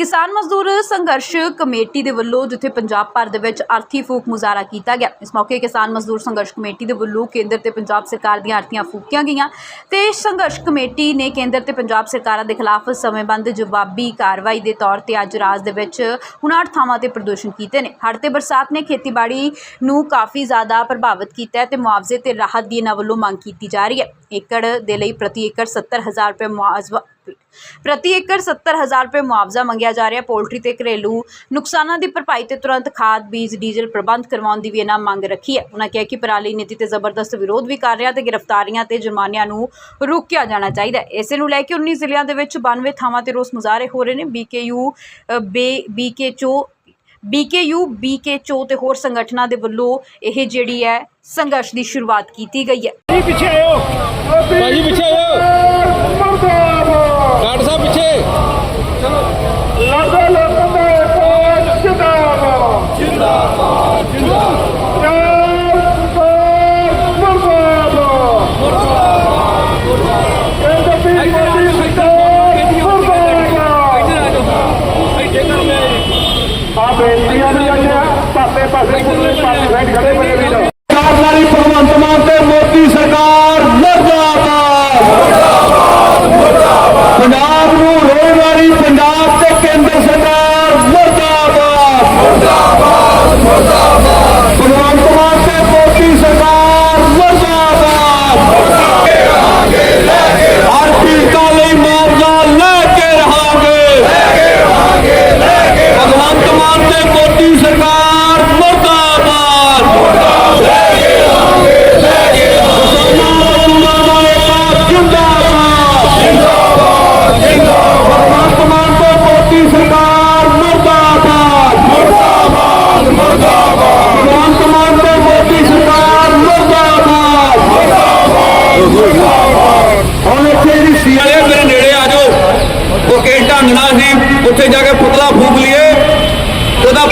ਕਿਸਾਨ ਮਜ਼ਦੂਰ ਸੰਘਰਸ਼ ਕਮੇਟੀ ਦੇ ਵੱਲੋਂ ਜਿੱਥੇ ਪੰਜਾਬ ਭਰ ਦੇ ਵਿੱਚ ਆਰਥੀ ਫੂਕ ਮੁਜ਼ਾਹਰਾ ਕੀਤਾ ਗਿਆ, ਇਸ ਮੌਕੇ ਕਿਸਾਨ ਮਜ਼ਦੂਰ ਸੰਘਰਸ਼ ਕਮੇਟੀ ਦੇ ਵੱਲੋਂ ਕੇਂਦਰ ਤੇ ਪੰਜਾਬ ਸਰਕਾਰ ਦੀਆਂ ਆਰਥੀਆਂ ਫੂਕੀਆਂ ਗਈਆਂ ਤੇ ਸੰਘਰਸ਼ ਕਮੇਟੀ ਨੇ ਕੇਂਦਰ ਤੇ ਪੰਜਾਬ ਸਰਕਾਰਾਂ ਦੇ ਖਿਲਾਫ ਸਮੇਂਬੰਦ ਜਵਾਬੀ ਕਾਰਵਾਈ ਦੇ ਤੌਰ ਤੇ ਅੱਜ ਰਾਜ ਦੇ ਵਿੱਚ 59 ਥਾਵਾਂ ਤੇ ਪ੍ਰਦਰਸ਼ਨ ਕੀਤੇ ਨੇ। ਹੜ੍ਹ ਤੇ ਬਰਸਾਤ ਨੇ ਖੇਤੀਬਾੜੀ ਨੂੰ ਕਾਫੀ ਜ਼ਿਆਦਾ ਪ੍ਰਭਾਵਿਤ ਕੀਤਾ ਹੈ ਤੇ ਮੁਆਵਜ਼ੇ ਤੇ ਰਾਹਤ ਦੀ ਇਹਨਾਂ ਵੱਲੋਂ ਮੰਗ ਕੀਤੀ ਜਾ ਰਹੀ ਹੈ। ਏਕੜ ਦੇ ਲਈ ਪ੍ਰਤੀ ਏਕੜ 70000 ਰੁਪਏ ਮੁਆਵਜ਼ਾ ਪ੍ਰਤੀ ਏਕੜ 70000 ਰੁਪਏ ਮੁਆਵਜ਼ਾ ਮੰਗਿਆ ਜਾ ਰਿਹਾ। ਪੋਲਟਰੀ ਤੇ ਘਰੇਲੂ ਨੁਕਸਾਨਾਂ ਦੀ ਭਰਪਾਈ ਤੇ ਤੁਰੰਤ ਖਾਦ, ਬੀਜ, ਡੀਜ਼ਲ ਪ੍ਰਬੰਧ ਕਰਵਾਉਣ ਦੀ ਵੀ ਇਹਨਾਂ ਮੰਗ ਰੱਖੀ ਹੈ। ਉਹਨਾਂ ਕਿਹਾ ਕਿ ਪਰਾਲੀ ਨੀਤੀ ਤੇ ਜ਼ਬਰਦਸਤ ਵਿਰੋਧ ਵੀ ਕਰ ਰਿਹਾ ਤੇ ਗ੍ਰਿਫਤਾਰੀਆਂ ਤੇ ਜੁਰਮਾਨਿਆਂ ਨੂੰ ਰੋਕਿਆ ਜਾਣਾ ਚਾਹੀਦਾ ਹੈ। ਇਸੇ ਨੂੰ ਲੈ ਕੇ 19 ਜ਼ਿਲ੍ਹਿਆਂ ਦੇ ਵਿੱਚ 92 ਥਾਵਾਂ ਤੇ ਰੋਸ ਮੁਜ਼ਾਹਰੇ ਹੋ ਰਹੇ ਨੇ। ਬੀਕੇਯੂ ਬੀਕੇ ਚੋ ਬੀਕੇਯੂ ਬੀਕੇ ਚੋ ਤੇ ਹੋਰ ਸੰਗਠਨਾਂ ਦੇ ਵੱਲੋਂ ਇਹ ਜਿਹੜੀ ਹੈ ਸੰਘਰਸ਼ ਦੀ ਸ਼ੁਰੂਆਤ ਕੀਤੀ ਗਈ ਹੈ। ਪਿੱਛੇ ਆਇਓ। ਪਾਸੇ ਪਾਸੇ ਪੁੱਲੇ ਪਾਸੇ ਖੜੇ ਬਣੇ ਵੀ ਨਾ ਸਰਕਾਰੀ ਭਗਵੰਤ ਮਾਨ ਤੇ ਮੋਦੀ ਸਰਕਾਰ।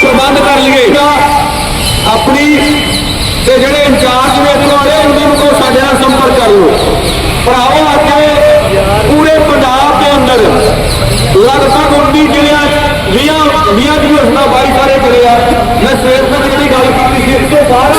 ਪ੍ਰਬੰਧ ਕਰ ਲਈਏ। ਆਪਣੀ ਤੇ ਜਿਹੜੇ ਇੰਚਾਰਜ ਨੇ ਵਾਲੇ ਉਹਨਾਂ ਨੂੰ ਕਹੋ ਸਾਡੇ ਨਾਲ ਸੰਪਰਕ ਕਰ ਲਓ। ਭਰਾਵੋ ਅੱਜ ਪੂਰੇ ਪੰਜਾਬ ਦੇ ਅੰਦਰ ਲਗਭਗ 19 ਜ਼ਿਲ੍ਹਿਆਂ 20 20 ਜ਼ਿਲ੍ਹਿਆਂ ਬਾਈ ਸਾਰੇ ਜ਼ਿਲ੍ਹੇ ਆ। ਮੈਂ ਸਵੇਰ ਤੱਕ ਜਿਹੜੀ ਗੱਲ ਕੀਤੀ ਸੀ, ਇਸ ਤੋਂ ਬਾਅਦ